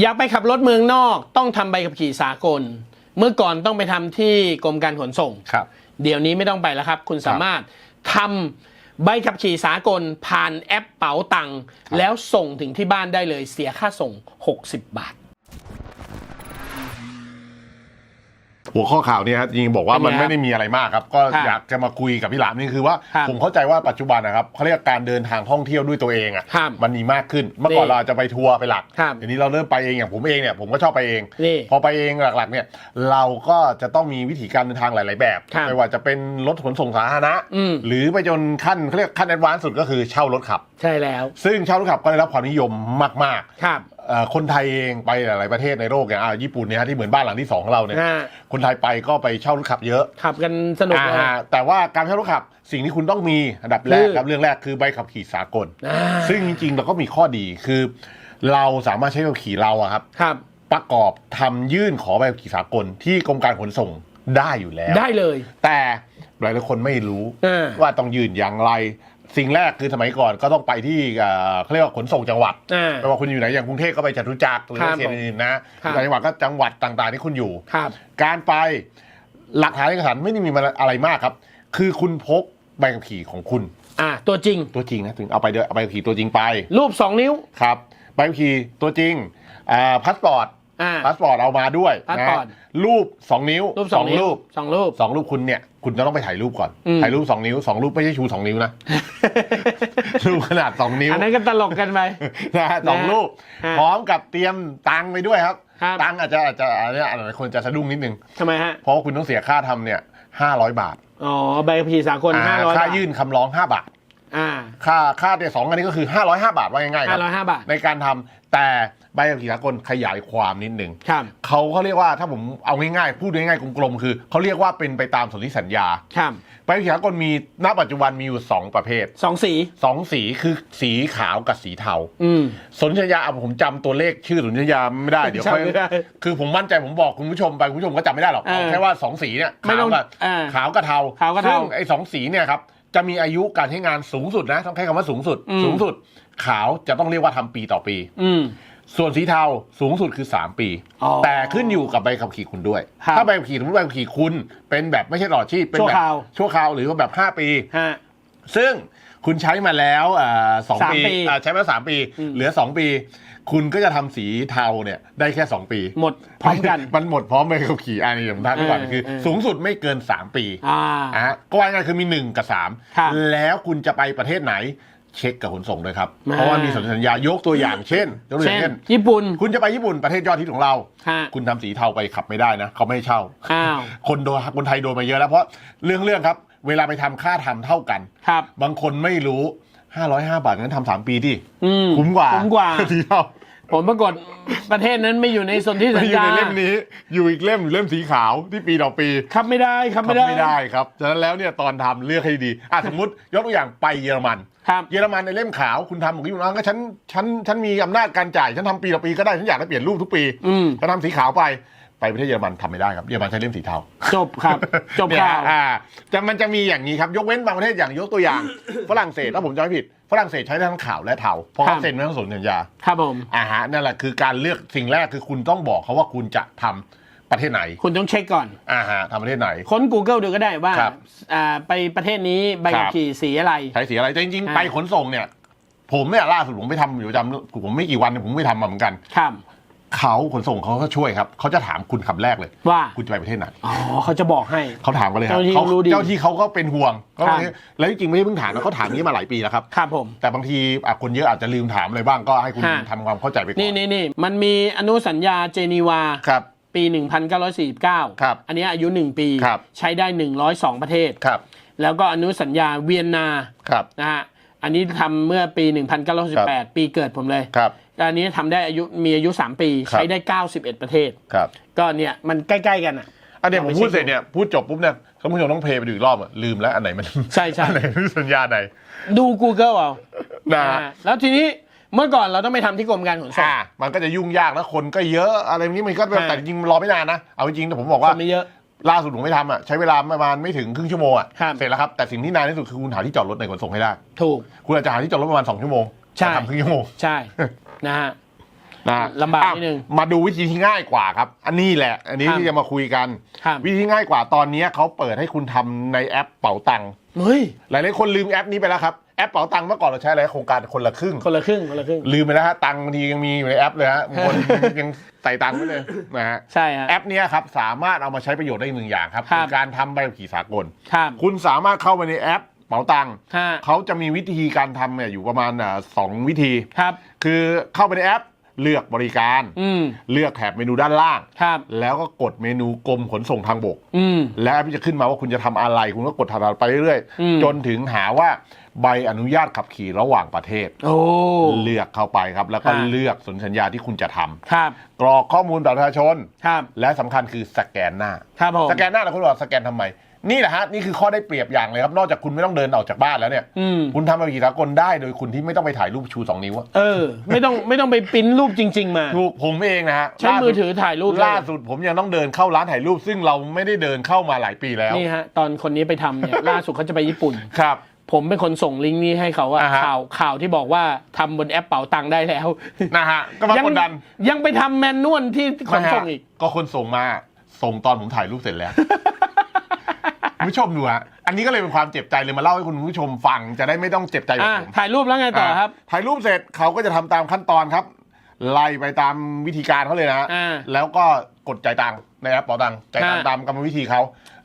อยากไปขับรถเมืองนอกต้องทำใบขับขี่สากล เมื่อก่อนต้องไปทำที่กรมการขนส่งครับ เดี๋ยวนี้ไม่ต้องไปแล้วครับ คุณสามารถทำใบขับขี่สากลผ่านแอปเป๋าตังค์แล้วส่งถึงที่บ้านได้เลยเสียค่าส่ง 60 บาท หัวข้อข่าวเนี่ยครับจริงๆบอกว่าเป็นไงมันไม่ได้มีอะไรมากครับ ก็ครับอยากจะมาคุยกับพี่หลามนี่คือว่าครับผมเข้าใจว่าปัจจุบันนะครับเขาเรียกการเดินทางท่องเที่ยวด้วยตัวเองอะครับมันมีมากขึ้นเมื่อก่อนนี่เราจะไปทัวร์ไปหลักครับเดี๋ยวนี้เราเริ่มไปเองอย่างผมเองเนี่ยผมก็ชอบไปเองนี่พอไปเองหลักๆ เนี่ยเราก็จะต้องมีวิธีการเดินทางหลาย ๆ แบบครับไม่ว่าจะเป็นรถขนส่งสาธารณะอืมหรือไปจนขั้นเขาเรียกขั้นแอดวานซ์สุดก็คือเช่ารถขับ ใช่แล้ว ซึ่งเช่ารถขับก็ได้รับความนิยมมากๆครับเอ่อ คนไทยเองไปหลาย ๆ ประเทศในโลกอย่างอ่าญี่ปุ่นเนี่ยฮะที่เหมือนบ้านหลังที่สองของเราเนี่ย อ่า คนไทยไปก็ไปเช่ารถขับเยอะขับกันสนุกเลย อ่าแต่ว่าการเช่ารถขับสิ่งที่คุณต้องมีอันดับแรกคือครับเรื่องแรกคือใบขับขี่สากล อ่า ซึ่งจริง ๆ เราก็มีข้อดีคือ เราสามารถใช้ใบขับขี่เราอะครับ ครับ ประกอบทำยื่นขอใบขับขี่สากลที่กรมการขนส่งได้อยู่แล้ว ได้เลย แต่หลายหลายๆคนไม่รู้เออว่าต้องยื่นอย่างไร สิ่งแรกคือสมัยก่อนก็ต้องไปที่เอ่อเขาเรียกว่าขนส่งจังหวัดอ่า ไม่ว่าคุณอยู่ไหนอย่างกรุงเทพก็ไปจตุจักรหรือครับเขตอื่นๆนะครับ ต่างจังหวัดก็จังหวัดต่างๆที่คุณอยู่ ครับ การไปหลักฐานเอกสารไม่ได้มีอะไรมากครับ คือคุณพกใบขับขี่ของคุณอ่าตัวจริง ตัวจริงนะถึงเอาไปเดยวเอาใบขับขี่ตัวจริงไปรูป2นิ้ว ครับใบขับขี่ตัวจริงอ่าพาสปอร์ต อ่า พาสปอร์ตเอามาด้วยพาสนะปอร์ต รูป 2 นิ้วรูปสองนิ้วรูปสองรูป สองรูปคุณเนี่ย คุณจะต้องไปถ่ายรูปก่อน อืม ถ่ายรูป 2 นิ้ว 2 รูปไม่ใช่ชู 2 นิ้วนะ รูปขนาด 2 นิ้วอันนั้นก็ตลกกันไป นะฮะสองรูป ฮะพร้อมกับเตรียมตังค์ไปด้วยครับ ครับ ตังค์อาจจะอาจจะอันเนี้ยหลายคนจะสะดุ้งนิดนึง ทำไมฮะ เพราะว่าคุณต้องเสียค่าทำเนี่ยห้าร้อยบาทอ๋อ ใบขับขี่สากลอ่าห้าร้อยค่าบาท ยื่นคำร้องห้าบาท อ่า ค่าค่าเนี่ยสองอันนี้ก็คือห้าร้อยห้าบาทว่าง่ายๆคห้ารับร้อยห้าบาท ในการทำแต่ใบขับขี่สากลขยายความนิดนึงครับ เขาเขาเรียกว่าถ้าผมเอาง่ายๆพูดง่ายๆกลมๆคือเขาเรียกว่าเป็นไปตามสนธิสัญญา ครับใบขับขี่สากลมีณปัจจุบันมีอยู่ 2 ประเภทสองสี สองสีคือสีขาวกับสีเทา อืม สนธิสัญญาอะผมจำตัวเลขชื่อสนธิสัญญาไม่ได้เดี๋ยวค่อยจำไม่ได้คือผมมั่นใจผมบอกคุณผู้ชมไปคุณผู้ชมก็จำไม่ได้หรอกเออเอาแค่ว่าสองสีเนี่ยไม่ขาวต้องกับอ่าขาวกับเทาขาวกับเทา ซึ่งไอ้สองสีเนี่ยครับ จะมีอายุการใช้งานสูงสุดนะ ต้องใช้คำว่าสูงสุดอืมสูงสุด ขาวจะต้องเรียกว่าทำปีต่อปี อืม ส่วนสีเทาสูงสุดคือ 3 ปี อ๋อแต่ขึ้นอยู่กับใบขับขี่คุณด้วย ครับถ้าใบขับขี่สมมติใบขับขี่คุณเป็นแบบไม่ใช่ตลอดชีพเป็นชั่วแบบคราว ชั่วคราวหรือว่าแบบ 5 ปี ฮะ ซึ่ง คุณใช้มาแล้วอ่าสองสามปีปีอ่าใช้มาแล้วสามปี อืม เหลือ2ปี คุณก็จะทำสีเทาเนี่ยได้แค่2ปีหมดพร้อมกัน มันหมดพร้อมใบขับขี่อันนี้ผมท่านก่อนเออคือ เออ สูงสุดไม่เกิน3ปี อ่า อะก็ว่าง่ายๆคือมี 1 กับ ครับ3 แล้วคุณจะไปประเทศไหนเช็คกับขนส่งด้วยครับ อ่า เพราะว่ามีสนธิสัญญายกตัวอย่างเช่นยกตัวอเช่ย่างนเช่น ญี่ปุ่นคุณจะไปญี่ปุ่นประเทศยอดฮิตของเรา ฮะคุณทำสีเทาไปขับไม่ได้นะ เขาไม่ให้เช่า อ้าว คนโดนคนไทยโดนมาเยอะแล้วเพราะเรื่องเรื่องครับ เวลาไปทำค่าทำเท่ากัน ครับ บางคนไม่รู้ 505 บาทงั้นทำสามปีที่อืมคุ้มกว่าคุ้มกว่าสีเทาผลปรากฏประเทศนั้นไม่อยู่ในสนธิสัไม่ญอยู่ญาในเล่มนี้ อยู่อีกเล่มอยู่เล่มสีขาวที่ปีต่อปีขับไม่ได้ขับทำไม่ได้ไม่ได้ครับฉะนั้นแล้วเนี่ยตอนทำเลือกให้ดีอะสมมติยกตัวอย่างไปเยอรมัน ครับ เยอรมันในเล่มขาวคุณทำของคุณน้องก็ฉันฉันฉันมีอำนาจการจ่าย ฉันทำปีต่อปีก็ได้ ฉันอยากได้เปลี่ยนรูปทุกปีอืม ฉันทำสีขาวไป ไปประเทศเยอรมันทำไม่ได้ครับเยอรมันใช้เล่มสีเทา จบครับ จบเนี่ยข่าว อ่าจะมันจะมีอย่างนี้ครับ ยกเว้นบางประเทศอย่างยกตัวอย่าง ฝรั่งเศสถ้าผมจำไม่ผิด ฝรั่งเศสใช้ทั้งขาวและเทาเพราะครัเขาบเซ็นไม่ต้องสนสัญญาครับผม อ่าฮะนั่นแหละคือการเลือกสิ่งแรกคือคุณต้องบอกเขาว่าคุณจะทำประเทศไหนคุณต้องเช็คก่อน อ่าฮะทำประเทศไหน ค้น Google ดูก็ได้ว่าครับอ่าไปประเทศนี้ใบขับครับขี่สีอะไร ใช้สีอะไรแต่จริง อ่า ๆ ไปขนส่งเนี่ย ผมเนี่ยล่าสุดผมไปทำอยู่ประจำผมไม่กี่วันเนี่ยผมไปทำมาเหมือนกัน ครับ เขาขนส่งเขาก็ช่วยครับเขาจะถามคุณคำแรกเลยว่า คุณจะไปประเทศไหนอ๋อเขาจะบอกให้ เขาถามกันเลยครับเจ้าหน้าที่เขารู้ดีเจ้าที่เขาก็เป็นห่วงเขาครับ แล้วจริงๆไม่ได้เพิ่งถามนะเขาถามอย่างนี้มาหลายปีแล้วครับ ครับผม แต่บางทีอะคนเยอะอาจจะลืมถามอะไรบ้างก็ให้คุณฮะ ทำความเข้าใจไปก่อนนี่นี่นี่มันมีอนุสัญญาเจนีวา ครับ ปี 1949 ครับอันนี้อายุ 1 ปี ครับ ใช้ได้ 102 ประเทศ ครับแล้วก็อนุสัญญาเวียนนา ครับ นะฮะ อันนี้ทำเมื่อปี 1918ปีเกิดผมเลย ครับ อันนี้ทำได้อายุมีอายุ 3 ปีครับ ใช้ได้ 91 ประเทศ ครับ ก็เนี่ยมันใกล้ๆกันอะ อันเนี้ยเอาผไปมพูดเช็คเสร็จเนี่ยพูดจบปุ๊บเนี่ยท่านผู้ชมต้องเพลย์ไปดูอีกรอบอะลืมแล้วอันไหนมันใช่ใช่ อันไหนสัญญาไหนดู Google เอานะอ่าแล้วทีนี้เมื่อก่อนเราต้องไปทำที่กรมการขนส่ง อ่ามันก็จะยุ่งยากแล้วคนก็เยอะอะไรนี้มันก็ฮะแต่จริงๆมันรอไม่นานนะเอาจริงๆแต่ผมบอกคว่านไม่เยอะ ล่าสุดผมไปทำอะใช้เวลาประมาณไม่ถึงครึ่งชั่วโมงอะครับ เสร็จแล้วครับแต่สิ่งที่นานที่สุดคือคุณหาที่จอดรถในขนส่งให้ได้ ถูก คุณอาจจะหาที่จอดรถประมาณสองชั่วโมงใช่ แต่ทำครึ่งชั่วโมงใช่ นะฮะ นะลำบากอะนิดนึงมาดูวิธีที่ง่ายกว่าครับ อันนี้แหละ อันนี้ครับ ที่จะมาคุยกัน ครับวิธีที่ง่ายกว่าตอนนี้เขาเปิดให้คุณทำในแอปเป๋าตังค์เฮ้ย หลายๆคนลืมแอปนี้ไปแล้วครับ แอปเป๋าตังค์เมื่อก่อนเราใช้อะไรโครงการคนละครึ่ง คนละครึ่งคนละครึ่ง ลืมไปแล้วฮะตังค์บางทียังมีอยู่ในแอปเลยฮะบางคนยังใส่ตังค์ไว้เลยนะฮะใช่ฮะแอปเนี้ยครับสามารถเอามาใช้ประโยชน์ได้หนึ่งอย่างครับครับ คือการทำใบขับขี่สากล ครับ คุณสามารถเข้าไปในแอปเป๋าตังค์ฮะ เขาจะมีวิธีการทำเนี่ยอยู่ประมาณอ่าสองวิธี ครับ คือเข้าไปในแอป เลือกบริการ อืม เลือกแถบเมนูด้านล่าง ครับ แล้วก็กดเมนูกรมขนส่งทางบก อืม แล้วแอปจะขึ้นมาว่าคุณจะทำอะไร คุณก็กดถัดๆไปเรื่อยอืม ๆ จนถึงหาว่าใบอนุญาตขับขี่ระหว่างประเทศ โอ้ เลือกเข้าไปครับ แล้วก็ฮะเลือกสนธิสัญญาที่คุณจะทำครับ กรอกข้อมูลบัตรประชาชน ครับ และสำคัญคือสแกนหน้า ครับผม สแกนหน้าแล้วคุณบอกสแกนทำไม นี่แหละฮะนี่คือข้อได้เปรียบอย่างเลยครับ นอกจากคุณไม่ต้องเดินออกจากบ้านแล้วเนี่ยอืม คุณทำใบขับขี่สากลได้โดยคุณที่ไม่ต้องไปถ่ายรูปชูสองนิ้วอะเออ ไม่ต้องไม่ต้องไปปริ้นรูปจริง ๆ มา ถูกผมเองนะฮะใช้มือถือถ่ายรูปล่าสุดผมยังต้องเดินเข้าร้านถ่ายรูป ซึ่งเราไม่ได้เดินเข้ามาหลายปีแล้วนี่ฮะ ตอนคนนี้ไปทำเนี่ย ล่าสุดเขาจะไปญี่ปุ่น ครับ ผมเป็นคนส่งลิงก์นี้ให้เขาว่าอ่าฮะ ข่าวข่าวที่บอกว่าทำบนแอปเป๋าตังค์ได้แล้วนะฮะก็มายักดดัน ยังไปทำแมนนวลที่ขนส่งอีก ก็คนส่งมาส่งตอนผมถ่ายรูปเสร็จแล้ว คุณผู้ชมดูฮะอันนี้ก็เลยเป็นความเจ็บใจเลยมาเล่าให้คุณผู้ชมฟังจะได้ไม่ต้องเจ็บใจแบบอ่าผมถ่ายรูปแล้วไงต่อครับาถ่ายรูปเสร็จเขาก็จะทำตามขั้นตอนครับ ไล่ไปตามวิธีการเขาเลยนะฮะอ่าแล้วก็กดจ่ายตังค์ในแอปเป๋าตังค์จ่ายตังค์อ่าตามกรรมวิธีเขา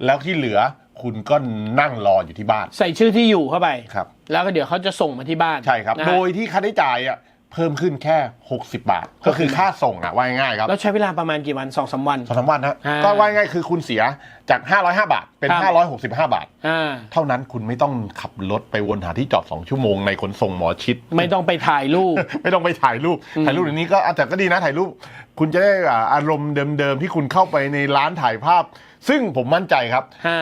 แล้วที่เหลือคุณก็นั่งรออยู่ที่บ้าน ใส่ชื่อที่อยู่เข้าไปครับ แล้วก็เดี๋ยวเขาจะส่งมาที่บ้านใช่ครับนะฮะโดยที่ค่าใช้จ่ายอะ เพิ่มขึ้นแค่ 60 บาท ก็คือค่าส่งอะว่าง่ายๆครับ แล้วใช้เวลาประมาณกี่วันสองสามวันสองสามวันฮะอ่าก็ว่าง่ายๆคือคุณเสียจาก 505 บาท เป็นครับ565 บาทอ่าเท่านั้นคุณไม่ต้องขับรถไปวนหาที่จอด 2 ชั่วโมงในขนส่งหมอชิด ไม่ต้องไปถ่ายรูป ไม่ต้องไปถ่ายรูป ถ่ายรูปอย่างนี้ก็อะแต่ก็ดีนะถ่ายรูป คุณจะได้อ่าอารมณ์เดิมๆที่คุณเข้าไปในร้านถ่ายภาพ ซึ่งผมมั่นใจครับฮะ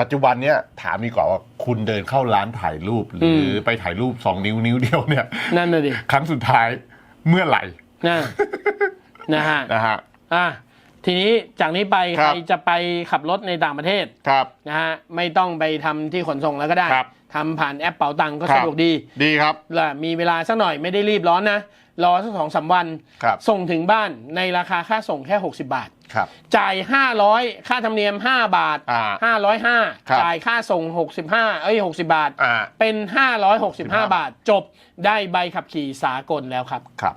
ปัจจุบันเนี้ยถามดีกว่าว่าคุณเดินเข้าร้านถ่ายรูป หรืออมไปถ่ายรูป2นิ้วนิ้วเดียวเนี่ยนั่นน่ะดิครั้งสุดท้ายเมื่อไหร่นะนะฮะนะฮะอะ ทีนี้จากนี้ไปครัใคบรจะไปขับรถในต่างประเทศครับ นะฮะไม่ต้องไปทำที่ขนส่งแล้วก็ได้ครับทำผ่านแอปเป๋าตังค์ก็ครัสะบดวกดีดีครับล่ะมีเวลาสักหน่อยไม่ได้รีบร้อนนะ รอสักสองสามวัน ครับ ส่งถึงบ้านในราคาค่าส่งแค่ 60 บาท ครับ จ่าย 500 ค่าธรรมเนียม 5 บาท อ่า505 ครับ จ่ายค่าส่ง 65 เอ้ย 60 บาท อ่า เป็น 565 บาท จบได้ใบขับขี่สากลแล้วครับ ครับ